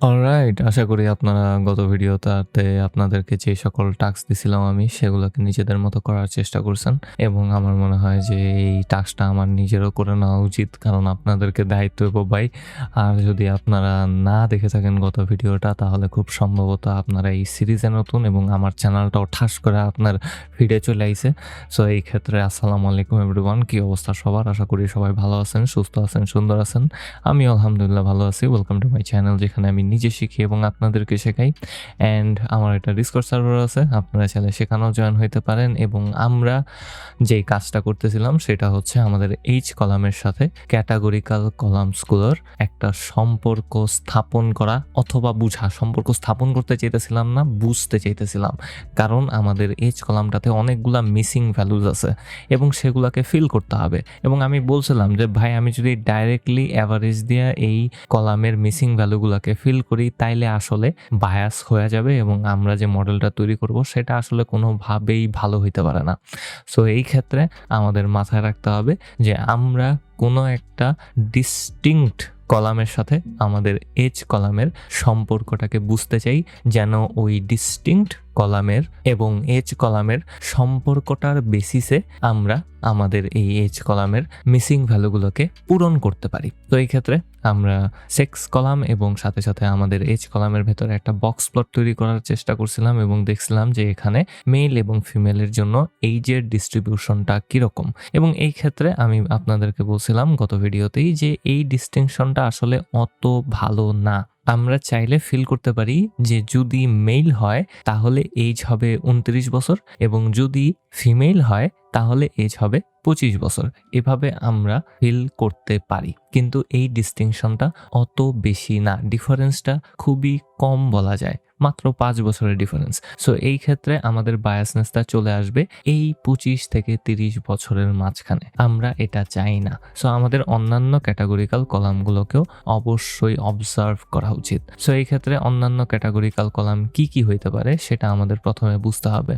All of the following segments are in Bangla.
অলরাইট আশা করি আপনারা গত ভিডিওটাতে আপনাদেরকে যে সকল টাস্ক দিছিলাম আমি, সেগুলোকে নিজেদের মতো করার চেষ্টা করছেন এবং আমার মনে হয় যে এই টাস্কটা আমার নিজেরও করে নেওয়া উচিত, কারণ আপনাদেরকে দায়িত্ব ভাই আর যদি আপনারা না দেখে থাকেন গত ভিডিওটা, তাহলে খুব সম্ভবত আপনারা এই সিরিজে নতুন এবং আমার চ্যানেলটাও ঠাস করে আপনার ফিডে চলে আইছে। সো এই ক্ষেত্রে আসসালামু আলাইকুম এভরিওয়ান কী অবস্থা সবার? আশা করি সবাই ভালো আছেন, সুস্থ আছেন, সুন্দর আছেন। আমি আলহামদুলিল্লাহ ভালো আছি। ওয়েলকাম টু মাই চ্যানেল যেখানে আমি নিজে শিখি এবং আপনাদেরকে শেখাই। অ্যান্ড আমার একটা ডিসকর্ড সার্ভার আছে, আপনারা চাইলে সেখানেও জয়েন হইতে পারেন এবং আমরা যেই কাজটা করতেছিলাম সেটা হচ্ছে আমাদের এইচ কলামের সাথে ক্যাটাগরিক্যাল কলামসগুলোর একটা সম্পর্ক স্থাপন করা অথবা বুঝা। সম্পর্ক স্থাপন করতে চাইতেছিলাম না, বুঝতে চাইতেছিলাম। কারণ আমাদের এইচ কলামটাতে অনেকগুলা মিসিং ভ্যালুজ আছে এবং সেগুলোকে ফিল করতে হবে। এবং আমি বলছিলাম যে, ভাই, আমি যদি ডাইরেক্টলি অ্যাভারেজ দিয়ে এই কলামের মিসিং ভ্যালুগুলোকে ফিল করি, তাইলে আসলে বায়াস হয়ে যাবে এবং আমরা যে মডেলটা তৈরি করব, সেটা আসলে কোনোভাবেই ভালো হইতে পারে না। সো এই ক্ষেত্রে আমাদের মাথায় রাখতে হবে যে আমরা কোনো একটা ডিস্টিংক্ট কলামের সাথে আমাদের এজ কলামের সম্পর্কটাকে বুঝতে চাই, যেন ওই ডিস্টিংক্ট কলামের এবং এজ কলামের সম্পর্কটার বেসিসে আমরা আমাদের এই এজ কলামের মিসিং ভ্যালুগুলোকে পূরণ করতে পারি। তো এই ক্ষেত্রে আমরা সেক্স কলাম এবং সাথে সাথে আমাদের এজ কলামের ভেতরে একটা বক্স প্লট তৈরি করার চেষ্টা করছিলাম এবং দেখছিলাম যে এখানে মেল এবং ফিমেলের জন্য এইজের ডিস্ট্রিবিউশনটা কীরকম। এবং এই ক্ষেত্রে আমি আপনাদেরকে বলছিলাম গত ভিডিওতেই যে এই ডিস্টিংশনটা আসলে অত ভালো না। আমরা চাইলে ফিল করতে পারি যে যদি মেল হয়, তাহলে এজ হবে উনত্রিশ বছর এবং যদি ফিমেল হয়, তাহলে এজ হবে পঁচিশ বছর। এভাবে আমরা ফিল করতে পারি। কিন্তু এই ডিস্টিংশনটা অত বেশি না। ডিফারেন্সটা খুবই কম বলা যায়। মাত্র পাঁচ বছরের ডিফারেন্স সো এই ক্ষেত্রে আমাদের বায়াসনেসটা চলে আসবে এই পঁচিশ থেকে তিরিশ বছরের মাঝখানে। আমরা এটা চাই না। সো আমাদের অন্যান্য ক্যাটাগরিক্যাল কলামগুলোকেও অবশ্যই অবজার্ভ করা উচিত। সো এই ক্ষেত্রে অন্যান্য ক্যাটাগরিক্যাল কলাম কি কি হইতে পারে সেটা আমাদের প্রথমে বুঝতে হবে।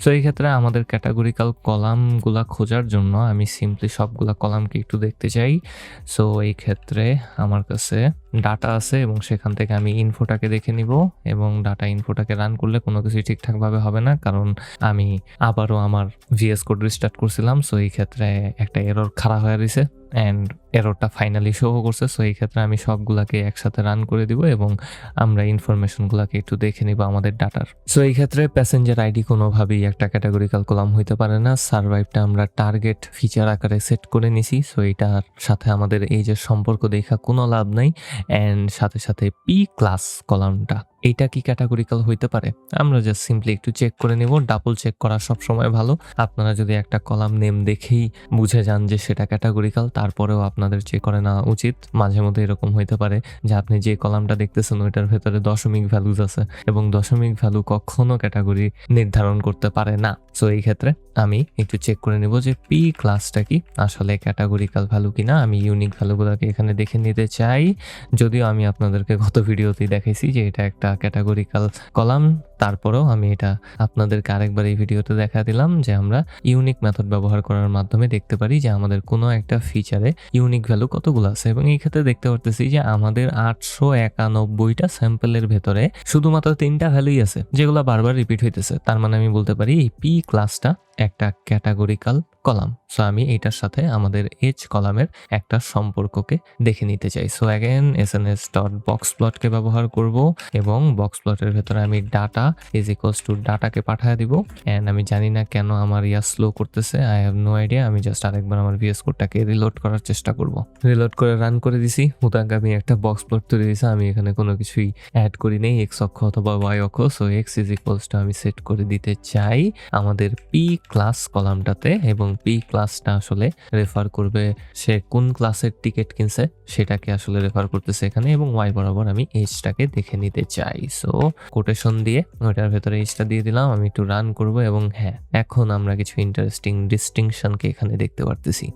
সো এই ক্ষেত্রে আমাদের ক্যাটাগরিক্যাল কলামগুলা খোঁজার জন্য আমি সিম্পলি সবগুলা কলামকে একটু দেখতে চাই। সো এই ক্ষেত্রে আমার কাছে ডাটা আছে এবং সেখান থেকে আমি ইনফোটাকে দেখে নিব এবং ডাটা ইনফোটাকে রান করলে কোনো কিছুই ঠিকঠাকভাবে হবে না, কারণ আমি আবারও আমার ভিএস কোড রিস্টার্ট করছিলাম সো এই ক্ষেত্রে একটা এরর খারাপ হয়ে রয়েছে। অ্যান্ড এরোটা ফাইনালি শো করছে সো এই ক্ষেত্রে আমি সবগুলাকে একসাথে রান করে দিব এবং আমরা ইনফরমেশনগুলোকে একটু দেখে নিব আমাদের ডাটার সো এই ক্ষেত্রে প্যাসেঞ্জার আইডি কোনোভাবেই একটা ক্যাটাগরিক্যাল কলাম হইতে পারে না সার্ভাইভটা আমরা টার্গেট ফিচার আকারে সেট করে নিছি সো এটার সাথে আমাদের এই যে সম্পর্ক দেখা কোনো লাভ নাই অ্যান্ড সাথে সাথে পি ক্লাস কলামটা এইটা কি ক্যাটাগরিক্যাল হইতে পারে? আমরা জাস্ট সিম্পলি একটু চেক করে নেব ডাবল চেক করা সবসময় ভালো। আপনারা যদি একটা কলাম নেম দেখেই বুঝে যান যে সেটা ক্যাটাগরিক্যাল তারপরেও আপনাদের চেক করে নেওয়া উচিত। মাঝে মধ্যে এরকম হইতে পারে যে আপনি যে কলামটা দেখতেছেন, ওইটার ভেতরে দশমিক ভ্যালুজ আছে এবং দশমিক ভ্যালু কখনো ক্যাটাগরি নির্ধারণ করতে পারে না। সো এই ক্ষেত্রে আমি একটু চেক করে নেব যে পি ক্লাসটা কি, আসলে ক্যাটাগরিক্যাল ভ্যালু কিনা। আমি ইউনিক ভ্যালুগুলোকে এখানে দেখে নিতে চাই। যদিও আমি আপনাদেরকে গত ভিডিওতেই দেখাইছি যে এটা একটা ক্যাটাগরিক্যাল কলাম তারপরেও আমি এটা আপনাদেরকে আরেকবার এই ভিডিওতে দেখা দিলাম যে আমরা ইউনিক মেথড ব্যবহার করার মাধ্যমে দেখতে পারি যে আমাদের কোনো একটা ফিচারে ইউনিক ভ্যালু কতগুলো আছে। এবং এই ক্ষেত্রে দেখতে পারতেছি যে আমাদের আটশো একানব্বইটা স্যাম্পলের ভেতরে শুধুমাত্র তিনটা ভ্যালুই আছে, যেগুলো বারবার রিপিট হইতেছে। তার মানে আমি বলতে পারি এই পি ক্লাসটা একটা ক্যাটাগরিক্যাল কলাম সো আমি এইটার সাথে আমাদের এজ কলামের একটা সম্পর্ককে দেখে নিতে চাই। So again S N S dot box প্লটকে ব্যবহার করব এবং বক্স প্লটের ভেতরে আমি ডাটা ইজ ইকুয়ালস টু ডাটাকে পাঠিয়ে দিব। অ্যান্ড আমি জানি না কেন আমার ইয়া স্লো করতেছে। আই হ্যাভ নো আইডিয়া আমি জাস্ট আরেকবার আমার ভিএস কোডটাকে রিলোড করার চেষ্টা করব। রিলোড করে রান করে দিছি। হুতাঙ্ক আমি একটা বক্স প্লট তৈরি দিয়েছি আমি এখানে কোনো কিছুই অ্যাড করি নেই। এক্স অক্ষ অথবা ওয়াই অক্ষ। So X is equals to আমি সেট করে দিতে চাই আমাদের পি ক্লাস কলামটাতে এবং পি ক্লাসটা আসলে রেফার করবে, সে কোন ক্লাসের টিকিট কিনছে সেটাকে আসলে রেফার করতেছে এখানে এবং ওয়াই বরাবর আমি এইচটাকে দেখে নিতে চাই। সো কোটেশন দিয়ে ওইটার ভেতরে এইচটা দিয়ে দিলাম, আমি একটু রান করব এবং হ্যাঁ এখন আমরা কিছু ইন্টারেস্টিং ডিস্টিংশনকে এখানে দেখতে পারতেছি।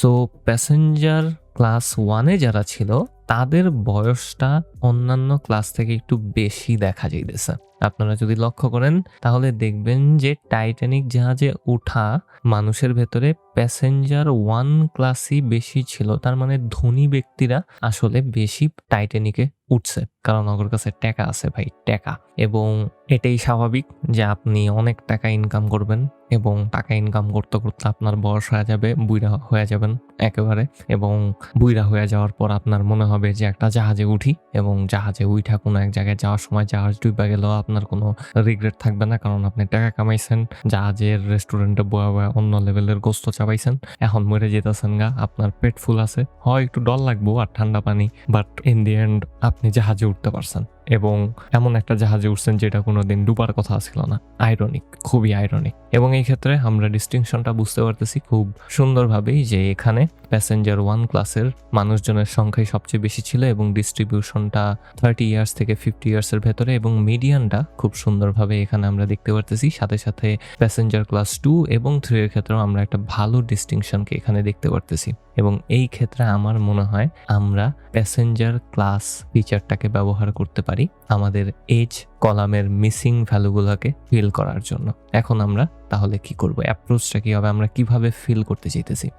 সো প্যাসেঞ্জার ক্লাস ওয়ানে যারা ছিল, তাদের বয়সটা অন্যান্য ক্লাস থেকে একটু বেশি দেখা যাইতেছে। আপনারা যদি লক্ষ্য করেন, তাহলে দেখবেন যে টাইটানিক জাহাজে ওঠা মানুষের ভেতরে প্যাসেঞ্জার ওয়ান ক্লাসই বেশি ছিল। তার মানে ধনী ব্যক্তিরা আসলে বেশি টাইটানিকে উঠছে। কারণ ওর কাছে টাকা আছে ভাই, টাকা। এবং এটাই স্বাভাবিক যে আপনি অনেক টাকা ইনকাম করবেন এবং টাকা ইনকাম করতে করতে আপনার বয়স হয়ে যাবে বুইরা হয়ে যাবেন একেবারে। এবং বুইরা হয়ে যাওয়ার পর আপনার মনে হবে যে একটা জাহাজে উঠি এবং জাহাজে উঠা কোনো এক জায়গায় যাওয়ার সময় জাহাজ ডুবে গেলেও আপনার কোনো রিগ্রেট থাকবে না। কারণ আপনি টাকা কামাইছেন, জাহাজের রেস্টুরেন্টে বয়া বয়া অন্য লেভেলের গোস্ত চাপাইছেন। এখন মরে যেতেছেন গা, আপনার পেট ফুল আছে। হয় একটু ডর লাগবো আর ঠান্ডা পানি বাট ইন দি এন্ড আপনি জাহাজে উঠতে পারছেন। এবং এমন একটা জাহাজে উঠছেন যেটা কোনোদিন ডুবার কথা ছিল না। আইরনিক খুবই আইরনিক এবং এই ক্ষেত্রে আমরা ডিস্টিংশনটা বুঝতে পারতেছি খুব সুন্দরভাবেই যে এখানে প্যাসেঞ্জার ওয়ান ক্লাসের মানুষজনের সংখ্যাই সবচেয়ে বেশি ছিল এবং ডিস্ট্রিবিউশনটা থার্টি ইয়ার্স থেকে ফিফটি ইয়ার্সের ভেতরে এবং মিডিয়ানটা খুব সুন্দরভাবে এখানে আমরা দেখতে পারতেছি। সাথে সাথে প্যাসেঞ্জার ক্লাস টু এবং থ্রি এর ক্ষেত্রেও আমরা একটা ভালো ডিস্টিংশনকে এখানে দেখতে পারতেছি। এবং এই ক্ষেত্রে আমার মনে হয় আমরা প্যাসেঞ্জার ক্লাস ফিচারটাকে ব্যবহার করতে পারি। আমাদের এজ কলামের মিসিং ভ্যালুগুলোকে ফিল করার জন্য। এখন আমরা তাহলে কি করব? অ্যাপ্রোচটা কি হবে? আমরা কীভাবে ফিল করতে চাইতেছি?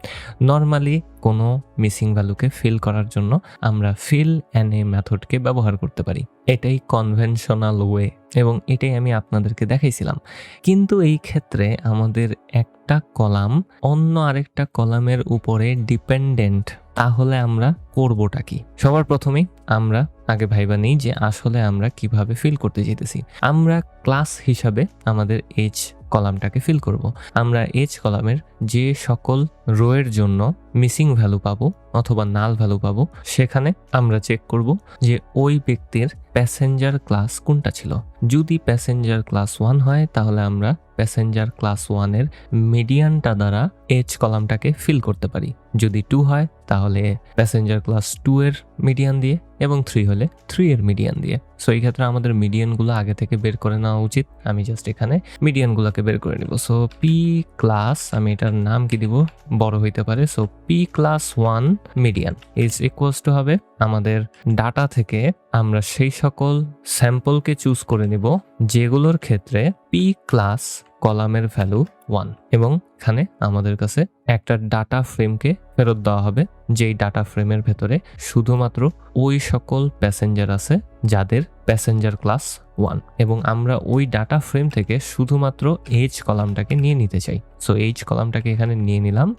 নর্মালি কোনো মিসিং ভ্যালুকে ফিল করার জন্য আমরা ফিল অ্যান এ মেথডকে ব্যবহার করতে পারি। এটাই কনভেনশনাল ওয়ে এবং এটাই আমি আপনাদেরকে দেখাইছিলাম। কিন্তু এই ক্ষেত্রে আমাদের একটা কলাম অন্য আরেকটা কলামের উপরে ডিপেন্ডেন্ট তাহলে আমরা করবোটা কি সবার প্রথমে আমরা আগে ভাইবা নেই যে আসলে আমরা কীভাবে ফিল করতে যেতেছি আমরা ক্লাস হিসাবে আমাদের এজ কলামটাকে ফিল করব। আমরা এজ কলামের যে সকল রোয়ের জন্য মিসিং ভ্যালু পাবো অথবা নাল ভ্যালু পাবো, সেখানে আমরা চেক করব যে ওই ব্যক্তির প্যাসেঞ্জার ক্লাস কোনটা ছিল। যদি প্যাসেঞ্জার ক্লাস ওয়ান হয়, তাহলে আমরা প্যাসেঞ্জার ক্লাস ওয়ানের মিডিয়ানটা দ্বারা এজ কলামটাকে ফিল করতে পারি। যদি টু হয়, তাহলে প্যাসেঞ্জার ক্লাস টু এর মিডিয়ান দিয়ে এবং থ্রি হলে থ্রি এর মিডিয়ান দিয়ে। সো এই ক্ষেত্রে আমাদের মিডিয়ানগুলো আগে থেকে বের করে নেওয়া উচিত। আমি জাস্ট এখানে মিডিয়ানগুলোকে বের করে নিব। সো পি ক্লাস আমি এটার নাম কি দিব? বড় হইতে পারে। So P class one median is equals to হবে আমাদের ডাটা থেকে আমরা সেই সকল স্যাম্পলকে চুজ করে নিব যেগুলোর ক্ষেত্রে পি ক্লাস কলামের ভ্যালু ওয়ান এবং এখানে আমাদের কাছে একটা ডাটা ফ্রেমকে ফেরত দেওয়া হবে, যেই ডাটা ফ্রেমের ভেতরে শুধুমাত্র ওই সকল প্যাসেঞ্জার আছে যাদের প্যাসেঞ্জার ক্লাস ওয়ান এবং আমরা ওই ডাটা ফ্রেম থেকে শুধুমাত্র এইচ কলামটাকে নিয়ে নিতে চাই। সো এইচ কলামটাকে এখানে নিয়ে নিলাম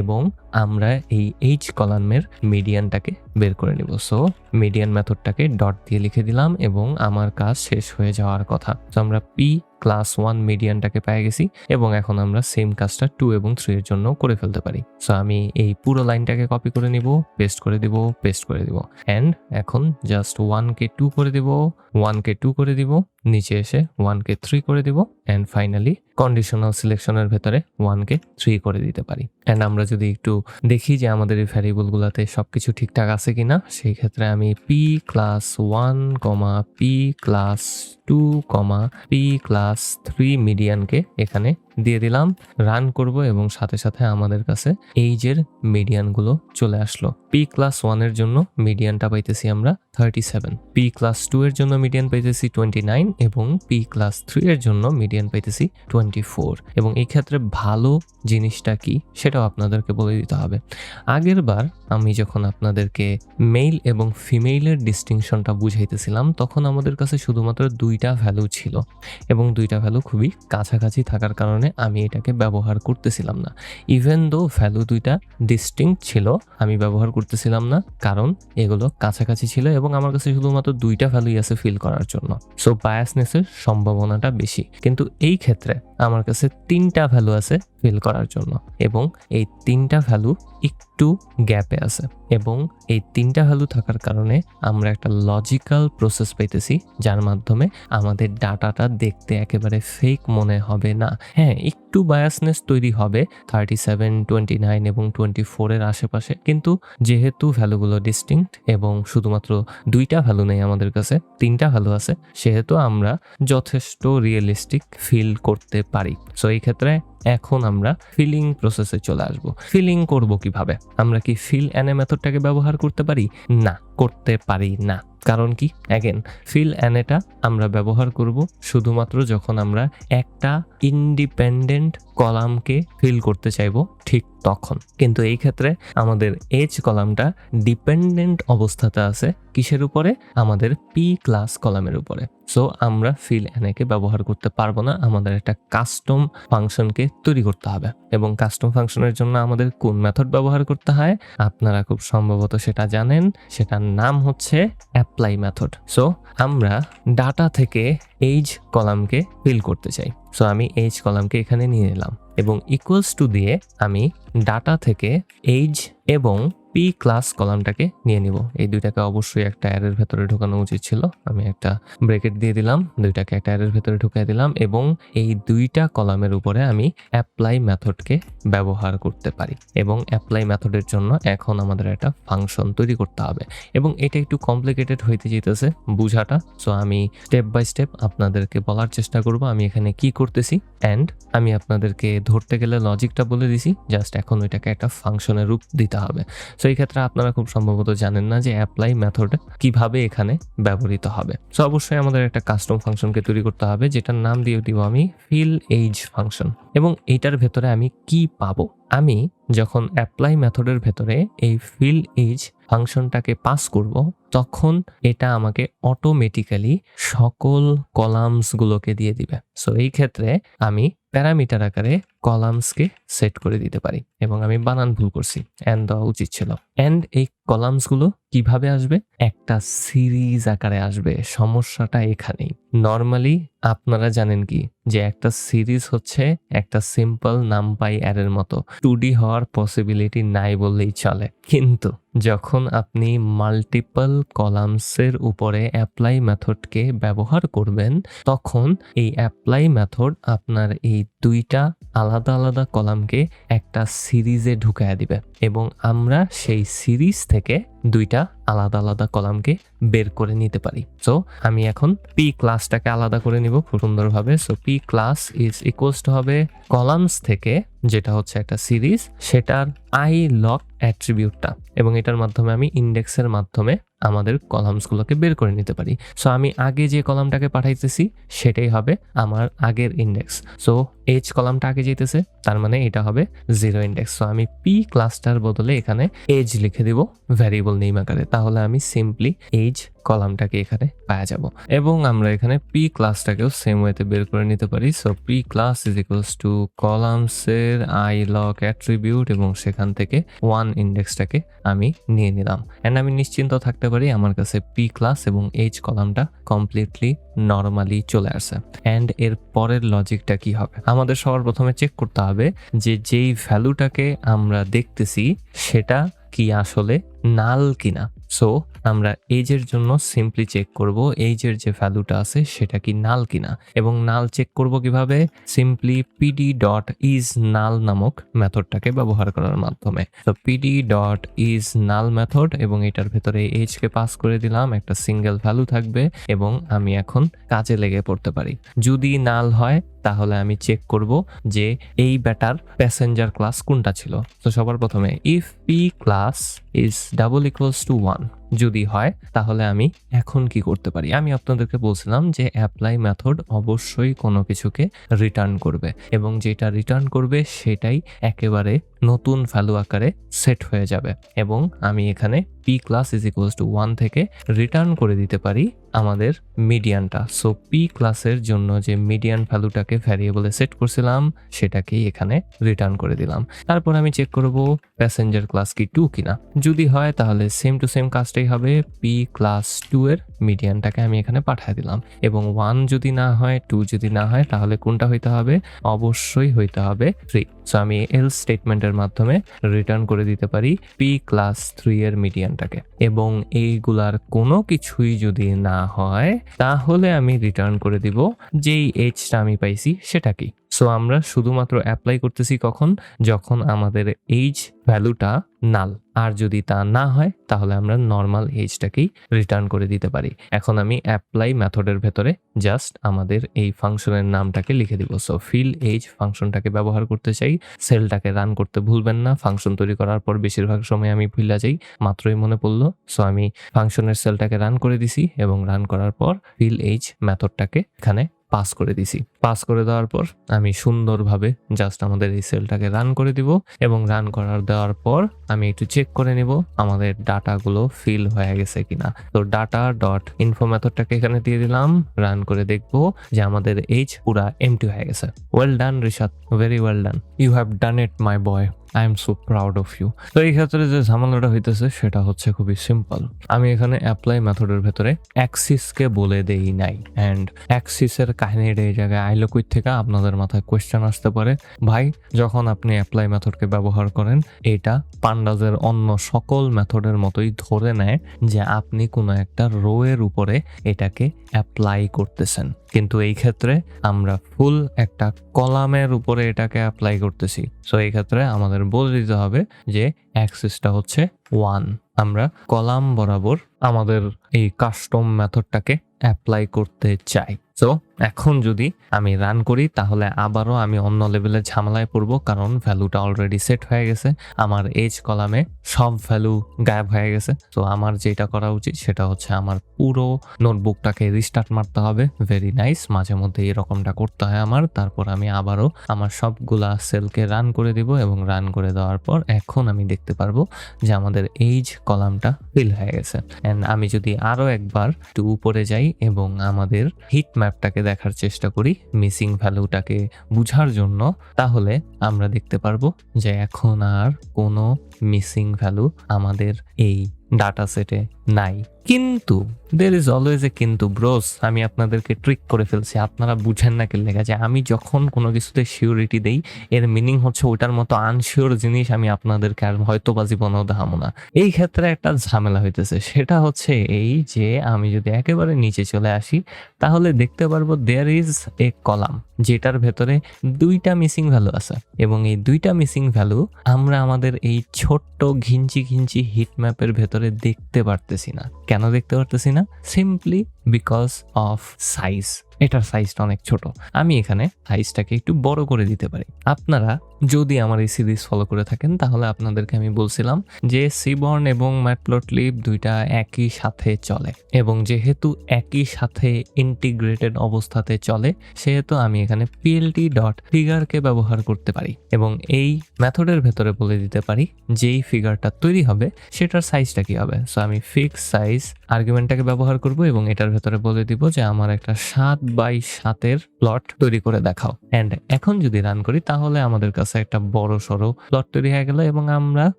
এবং আমরা এই এইচ কলামের মিডিয়ানটাকে বের করে নিব। সো মিডিয়ান মেথডটাকে ডট দিয়ে লিখে দিলাম এবং আমার কাজ শেষ হয়ে যাওয়ার কথা। তো আমরা পি ক্লাস ওয়ান মিডিয়ানটাকে পেয়ে গেছি এবং এখন আমরা সেম কাজটা টু এবং থ্রি এর জন্য করে ফেলতে পারি। সো আমি এই পুরো লাইনটাকে কপি করে নিব পেস্ট করে দিব পেস্ট করে দিব। অ্যান্ড এখন জাস্ট ওয়ান কে টু করে দিব ওয়ান কে টু করে দিব। নিচে এসে ওয়ানকে থ্রি করে দিব অ্যান্ড ফাইনালি কন্ডিশনাল সিলেকশনের ভেতরে ওয়ানকে থ্রি করে দিতে পারি। অ্যান্ড আমরা যদি একটু দেখি যে আমাদের এই ভ্যারিয়েবলগুলোতে সব কিছু ঠিকঠাক আছে কিনা, সেই ক্ষেত্রে আমি P class one comma P class two comma P class three মিডিয়ানকে এখানে দিয়ে দিলাম রান করব এবং সাথে সাথে আমাদের কাছে এইজের মিডিয়ানগুলো চলে আসলো। পি ক্লাস ওয়ানের জন্য মিডিয়ানটা পাইতেছি আমরা thirty seven P class two এর জন্য মিডিয়ান পাইতেছি টোয়েন্টি নাইন এবং পি ক্লাস থ্রি এর জন্য মিডিয়ান পাইতেছি টোয়েন্টি ফোর এবং এই ক্ষেত্রে ভালো জিনিসটা কি, সেটাও আপনাদেরকে বলে দিতে হবে। আগের বার আমি যখন আপনাদেরকে মেল এবং ফিমেইলের ডিস্টিংশনটা বুঝাইতেছিলাম, তখন আমাদের কাছে শুধুমাত্র দুইটা ভ্যালু ছিল। এবং দুইটা ভ্যালু খুবই কাছাকাছি থাকার কারণে আমি এটাকে ব্যবহার করতেছিলাম না। ইভেন দো ভ্যালু দুইটা ডিস্টিং ছিল, আমি ব্যবহার করতেছিলাম না, কারণ এগুলো কাছাকাছি ছিল এবং আমার কাছে শুধুমাত্র দুইটা ভ্যালুই আছে ফিল করার জন্য। সো বায়াসনেসের সম্ভাবনাটা বেশি। কিন্তু এই ক্ষেত্রে আমার কাছে তিনটা ভ্যালু আছে। ফিল করার জন্য। এবং এই তিনটা ভ্যালু একটু গ্যাপে আছে। এবং এই তিনটা ভ্যালু থাকার কারণে আমরা একটা লজিক্যাল প্রসেস পেতেছি, যার মাধ্যমে আমাদের ডাটাটা দেখতে একেবারে ফেক মনে হবে না। হ্যাঁ একটু বায়াসনেস তৈরি হবে থার্টি সেভেন টোয়েন্টি নাইন এবং টোয়েন্টি ফোরের আশেপাশে। কিন্তু যেহেতু ভ্যালুগুলো ডিস্টিংক্ট এবং শুধুমাত্র দুইটা ভ্যালু নেই আমাদের কাছে, তিনটা ভ্যালু আছে, সেহেতু আমরা যথেষ্ট রিয়েলিস্টিক ফিল করতে পারি। সো এই ক্ষেত্রে এখন আমরা ফিলিং প্রসেসে চলে আসব। ফিলিং করব কীভাবে? আমরা কি ফিল অ্যানে মেথডটাকে ব্যবহার করতে পারি? না। করতে পারি না। কারণ কি? অ্যাগেন ফিল অ্যানেটা আমরা ব্যবহার করব শুধুমাত্র যখন আমরা একটা ইন্ডিপেন্ডেন্ট কলামকে ফিল করতে চাইব ঠিক তখন। কিন্তু এই ক্ষেত্রে আমাদের এজ কলামটা ডিপেন্ডেন্ট অবস্থাতে আছে কিসের উপরে? আমাদের পি ক্লাস কলামের উপরে। সো আমরা ফিল অ্যানেকে ব্যবহার করতে পারব না, আমাদের একটা কাস্টম ফাংশনকে তৈরি করতে হবে। এবং কাস্টম ফাংশনের জন্য আমাদের কোন মেথড ব্যবহার করতে হয়? আপনারা খুব সম্ভবত সেটা জানেন সেটার নাম হচ্ছে অ্যাপ্লাই মেথড সো আমরা ডাটা থেকে এইজ কলামকে ফিল করতে চাই। সো আমি এইজ কলামকে এখানে নিয়ে নিলাম এবং ইকুয়ালস টু দিয়ে আমি ডাটা থেকে এইজ এবং পি ক্লাস কলামটাকে নিয়ে নিব। এই দুইটাকে অবশ্যই একটা অ্যারের ভেতরে ঢোকানো উচিত ছিল। আমি একটা ব্রেকেট দিয়ে দিলাম, দুইটাকে একটা অ্যারের ভেতরে ঢুকিয়ে দিলাম এবং এই দুইটা কলামের উপরে আমি অ্যাপ্লাই মেথডকে ব্যবহার করতে পারি এবং অ্যাপ্লাই মেথডের জন্য এখন আমাদের একটা ফাংশন তৈরি করতে হবে এবং এটা একটু কমপ্লিকেটেড হইতে যেতেছে বুঝাটা। সো আমি স্টেপ বাই স্টেপ আপনাদেরকে বলার চেষ্টা করব আমি এখানে কি করতেছি অ্যান্ড আমি আপনাদেরকে ধরতে গেলে লজিকটা বলে দিছি। জাস্ট এখন ওইটাকে একটা ফাংশনের রূপ দিতে হবে। সো এই ক্ষেত্রে আপনারা খুব সম্ভবত জানেন না যে অ্যাপ্লাই মেথড কীভাবে এখানে ব্যবহৃত হবে। সো অবশ্যই আমাদের একটা কাস্টম ফাংশনকে তৈরি করতে হবে, যেটার নাম দিয়ে দিব আমি ফিল এইজ ফাংশন এবং এইটার ভেতরে আমি কি পাবো? আমি যখন অ্যাপ্লাই মেথডের ভেতরে এই ফিল এইজ ফাংশনটাকে পাস করব, তখন এটা আমাকে অটোমেটিক্যালি সকল কলামসগুলোকে দিয়ে দিবে। সো এই ক্ষেত্রে আমি প্যারামিটার আকারে কলামসকে সেট করে দিতে পারি এবং আমি বানান ভুল করছি অ্যান্ড দেওয়া উচিত ছিল। অ্যান্ড এই কলামসগুলো কীভাবে আসবে? একটা সিরিজ আকারে আসবে, সমস্যাটা এখানেই। নর্মালি আপনারা জানেন কি, যে একটা সিরিজ হচ্ছে একটা সিম্পল নামপাই অ্যারের মতো। টু ডি হওয়ার পসিবিলিটি নাই বললেই চলে। কিন্তু যখন আপনি মাল্টিপল কলামসের উপরে অ্যাপ্লাই মেথডকে ব্যবহার করবেন, তখন এই অ্যাপ্লাই মেথড আপনার এই দুইটা আলাদা আলাদা আলাদা কলামকে একটা সিরিজে ঢুকায় দিবে এবং আমরা সেই সিরিজ থেকে দুইটা আলাদা আলাদা কলামকে বের করে নিতে পারি। সো আমি এখন পি ক্লাসটাকে আলাদা করে নিব খুব সুন্দরভাবে। So P class is equals to হবে কলামস থেকে যেটা হচ্ছে একটা সিরিজ, সেটার আই লক অ্যাট্রিবিউটটা এবং এটার মাধ্যমে আমি ইন্ডেক্সের মাধ্যমে আমাদের কলামসগুলোকে বের করে নিতে পারি। সো আমি আগে যে কলামটাকে পাঠাইতেছি, সেটাই হবে আমার আগের ইন্ডেক্স। সো এইচ কলামটা আগে যেতেছে, তার মানে এটা হবে জিরো ইন্ডেক্স সো আমি পি ক্লাসটার বদলে এখানে এজ লিখে দিব ভ্যারিয়েবল নেম আকারে। তাহলে আমি সিম্পলি এইজ কলামটাকে এখানে পাওয়া যাব। এবং আমরা এখানে পি ক্লাসটাকেও সেম ওয়েতে বের করে নিতে পারি। So P class is equals to কলামসের iloc attribute এবং সেখান থেকে ওয়ান ইন্ডেক্সটাকে আমি নিয়ে নিলাম। অ্যান্ড আমি নিশ্চিন্ত থাকতে পারি আমার কাছে পি ক্লাস এবং এইচ কলামটা কমপ্লিটলি নর্মালি চলে আসে অ্যান্ড এর পরের লজিকটা কি হবে? আমাদের সবার প্রথমে চেক করতে হবে যে যেই ভ্যালুটাকে আমরা দেখতেছি, সেটা কি আসলে নাল কিনা। সো আমরা এইজের জন্য সিম্পলি চেক করব এইজের যে ভ্যালুটা আছে সেটা কি নাল কিনা। এবং নাল চেক করব কীভাবে? Simply PD dot is null নামক মেথডটাকে ব্যবহার করার মাধ্যমে। তো PD dot is null method এবং এটার ভেতরে এইজকে পাস করে দিলাম, একটা সিঙ্গেল ভ্যালু থাকবে এবং আমি এখন কাজে লেগে পড়তে পারি। যদি নাল হয়, তাহলে আমি চেক করব যে এই ব্যাটার প্যাসেঞ্জার ক্লাস কোনটা ছিল। তো সবার প্রথমে if P class is double equals to one যদি হয়, তাহলে আমি এখন কি করতে পারি? আমি আপনাদেরকে বলছিলাম যে অ্যাপ্লাই মেথড অবশ্যই কোনো কিছুকে রিটার্ন করবে এবং যেটা রিটার্ন করবে সেটাই একেবারে নতুন ভ্যালু আকারে সেট হয়ে যাবে এবং আমি এখানে P class is equals to one থেকে রিটার্ন করে দিতে পারি আমাদের মিডিয়ানটা সো পি ক্লাসের জন্য যে মিডিয়ান ভ্যালুটাকে ভ্যারিয়েবলে সেট করছিলাম, সেটাকেই এখানে রিটার্ন করে দিলাম। তারপর আমি চেক করব প্যাসেঞ্জার ক্লাস কি টু কিনা। যদি হয়, তাহলে সেম টু সেম কাজটাই হবে পি ক্লাস টু এর মিডিয়ানটাকে আমি এখানে পাঠিয়ে দিলাম। এবং ওয়ান যদি না হয় টু যদি না হয়, তাহলে কোনটা হইতে হবে? অবশ্যই হইতে হবে থ্রি সো আমি এল স্টেটমেন্টের মাধ্যমে রিটার্ন করে দিতে পারি পি ক্লাস থ্রি এর মিডিয়ানটাকে এবং এইগুলার কোনো কিছুই যদি না হয়, তাহলে আমি রিটার্ন করে দিব। যেই এইচটা আমি পাইছি, সেটা কি? সো আমরা শুধুমাত্র অ্যাপ্লাই করতেছি কখন? যখন আমাদের এইজ ভ্যালুটা নাল আর যদি তা না হয়, তাহলে আমরা নর্মাল এইজটাকেই রিটার্ন করে দিতে পারি। এখন আমি অ্যাপ্লাই মেথডের ভেতরে জাস্ট আমাদের এই ফাংশনের নামটাকে লিখে দিব। সো ফিল এইজ ফাংশনটাকে ব্যবহার করতে চাই। সেলটাকে রান করতে ভুলবেন না। ফাংশন তৈরি করার পর বেশিরভাগ সময় আমি ভুলা যাই। মাত্রই মনে পড়ল। সো আমি ফাংশনের সেলটাকে রান করে দিছি এবং রান করার পর ফিল এইজ মেথডটাকে এখানে পাস করে দিছি। পাস করে দেওয়ার পর আমি সুন্দরভাবে জাস্ট আমাদের এই সেলটাকে রান করে দিব এবং রান করার দেওয়ার পর আমি একটু চেক করে নিব আমাদের ডাটাগুলো ফিল হয়ে গেছে কিনা। তো ডাটা ডট ইনফো মেথডটাকে এখানে দিয়ে দিলাম রান করে দেখব যে আমাদের এইজ পুরা এমটি হয়ে গেছে। Well done Rishad very well done you have done it my boy I am so proud of you তো এই ক্ষেত্রে যে ঝামেলাটা হইতেছে সেটা হচ্ছে খুবই সিম্পল আমি এখানে অ্যাপ্লাই মেথডের ভেতরে অ্যাক্সিসকে বলে দেই নাই। অ্যান্ড অ্যাক্সিসের কাহিনীর এই জায়গায় আইলোকুইট থেকে আপনাদের মাথায় কোয়েশ্চেন আসতে পারে। ভাই, যখন আপনি অ্যাপ্লাই মেথডকে ব্যবহার করেন, এটা পান্ডাজের অন্য সকল মেথডের মতোই ধরে নেয় যে আপনি কোনো একটা রো এর উপরে এটাকে অ্যাপ্লাই করতেছেন। কিন্তু এই ক্ষেত্রে আমরা ফুল একটা কলামের উপরে এটাকে অ্যাপ্লাই করতেছি। সো এই ক্ষেত্রে আমাদের বলে দিতে হবে যে অ্যাক্সিসটা হচ্ছে ওয়ান। আমরা কলাম বরাবর আমাদের এই কাস্টম মেথডটাকে অ্যাপ্লাই করতে চাই। সো এখন যদি আমি রান করি, তাহলে আবারও আমি অন্য লেভেলের ঝামেলায় পড়ব, কারণ ভ্যালুটা অলরেডি সেট হয়ে গেছে। আমার এজ কলামে সব ভ্যালু গায়েব হয়ে গেছে। তো আমার যেটা করা উচিত, সেটা হচ্ছে আমার পুরো নোটবুকটাকে রিস্টার্ট মারতে হবে। ভেরি নাইস মাঝে মধ্যে এরকমটা করতে হয় আমার। তারপর আমি আবারও আমার সবগুলা সেলকে রান করে দিব এবং রান করে দেওয়ার পর এখন আমি দেখতে পারব যে আমাদের এইজ কলামটা ফিল হয়ে গেছে। অ্যান্ড আমি যদি আরও একবার একটু উপরে যাই এবং আমাদের হিট ম্যাপটাকে দেখার চেষ্টা করি মিসিং ভ্যালুটাকে বুঝার জন্য, তাহলে আমরা দেখতে পারব যে এখন আর কোনো মিসিং ভ্যালু আমাদের এই ডাটা সেটে নাই। কিন্তু দের ইজ অলওয়েজ এ কিন্তু ব্রোস আমি আপনাদেরকে ট্রিক করে ফেলছি। আপনারা বুঝেন না লেখা যায় আমি যখন কোনো কিছুতে শিওরিটি দেই, এর মিনিং হচ্ছে ওটার মতো আনশিওর জিনিস আমি আপনাদেরকে আর হয়তো বা জীবনেও দেখাবো না। এই ক্ষেত্রে একটা ঝামেলা হইতেছে। সেটা হচ্ছে এই যে, আমি যদি একেবারে নিচে চলে আসি, তাহলে দেখতে পারব দেয়ার ইজ এ কলাম যেটার ভেতরে দুইটা মিসিং ভ্যালু আছে। এবং এই দুইটা মিসিং ভ্যালু আমরা আমাদের এই ছোট্ট ঘিঞ্চি ঘিঞ্চি হিট ম্যাপের ভেতরে দেখতে পারতেছি। না। কেন দেখতে পারতেছি না? সিম্পলি বিকজ অফ সাইজ এটার সাইজটা অনেক ছোট। আমি এখানে সাইজটাকে একটু বড় করে দিতে পারি। আপনারা যদি আমার এই সিরিজ ফলো করে থাকেন, তাহলে আপনাদেরকে আমি বলছিলাম যে সিবর্ন এবং ম্যাটপ্লটলিপ দুইটা একই সাথে চলে এবং যেহেতু একই সাথে ইন্টিগ্রেটেড অবস্থাতে চলে, সেহেতু আমি এখানে পিএলটি ডট ফিগারকে ব্যবহার করতে পারি এবং এই মেথডের ভেতরে বলে দিতে পারি যেই ফিগারটা তৈরি হবে, সেটার সাইজটা কি হবে। সো আমি ফিক্স সাইজ আর্গুমেন্টটাকে ব্যবহার করব এবং এটার ভেতরে বলে দিব যে আমার একটা সাত বাই সাতের প্লট তৈরি করে দেখাও। অ্যান্ড এখন যদি রান করি, তাহলে আমাদের কাছে একটা বড় সড়ো প্লট তৈরি হয়ে গেল এবং আমরা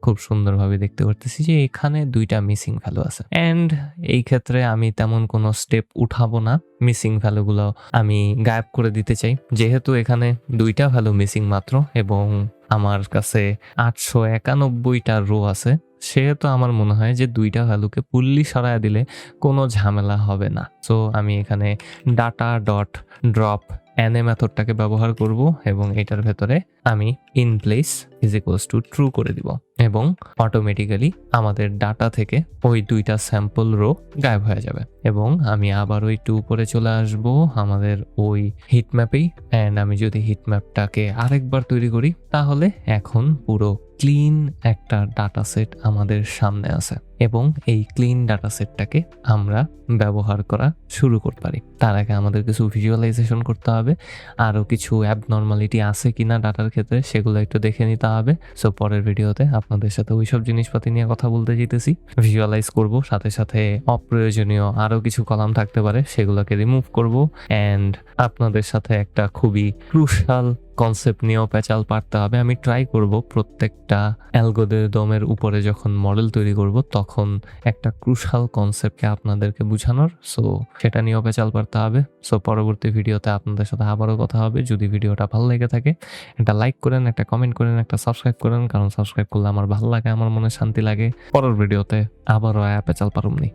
খুব সুন্দরভাবে দেখতে পারতেছি যে এখানে দুইটা মিসিং ভ্যালু আছে। অ্যান্ড এই ক্ষেত্রে আমি তেমন কোনো স্টেপ উঠাবো না। মিসিং ভ্যালুগুলো আমি গায়েব করে দিতে চাই। যেহেতু এখানে দুইটা ভ্যালু মিসিং মাত্র এবং আমার কাছে আটশো একানব্বইটা রো আছে, সেহেতু আমার মনে হয় যে দুইটা ভ্যালুকে পুল্লি সরায় দিলে কোনো ঝামেলা হবে না। সো আমি এখানে ডাটা ডট ড্রপ এনএ মেথডটাকে ব্যবহার করব এবং এটার ভেতরে আমি in place is equals to true করে দিব এবং অটোমেটিক্যালি আমাদের ডাটা থেকে ওই দুইটা স্যাম্পল রো গায়েব হয়ে যাবে এবং আমি আবারও একটু উপরে চলে আসব আমাদের ওই হিট ম্যাপেই অ্যান্ড আমি যদি হিট ম্যাপটাকে আরেকবার তৈরি করি তাহলে এখন পুরো ক্লিন একটা ডাটা সেট আমাদের সামনে আছে। এবং এই ক্লিন ডাটা সেটটাকে আমরা ব্যবহার করা শুরু করতে পারি। তার আগে আমাদের কিছু ভিজুয়ালাইজেশন করতে হবে। আরও কিছু অ্যাবনর্মালিটি আছে কিনা ডাটার ক্ষেত্রে সেগুলো একটু দেখে নিতে হবে। সো পরের ভিডিওতে আপনাদের সাথে ওইসব জিনিসপাতি নিয়ে কথা বলতে যেতেছি। ভিজুয়ালাইজ করব, সাথে সাথে অপ্রয়োজনীয় আরও কিছু কলাম থাকতে পারে, সেগুলোকে রিমুভ করব। অ্যান্ড আপনাদের সাথে একটা খুবই ক্রুশাল কনসেপ্ট নিয়েও প্যাচাল পারতে হবে। আমি ট্রাই করব প্রত্যেকটা অ্যালগোদমের উপরে যখন মডেল তৈরি করব, তখন একটা ক্রুশাল কনসেপ্টকে আপনাদেরকে বোঝানোর। সো সেটা নিয়েও প্যাচাল পারতে হবে। সো পরবর্তী ভিডিওতে আপনাদের সাথে আবারও কথা হবে। যদি ভিডিওটা ভালো লেগে থাকে, একটা লাইক করেন, একটা কমেন্ট করেন, একটা সাবস্ক্রাইব করেন। কারণ সাবস্ক্রাইব করলে আমার ভালো লাগে, আমার মনে শান্তি লাগে। পরের ভিডিওতে আবারও অ্যাপে চাল পারুমনি।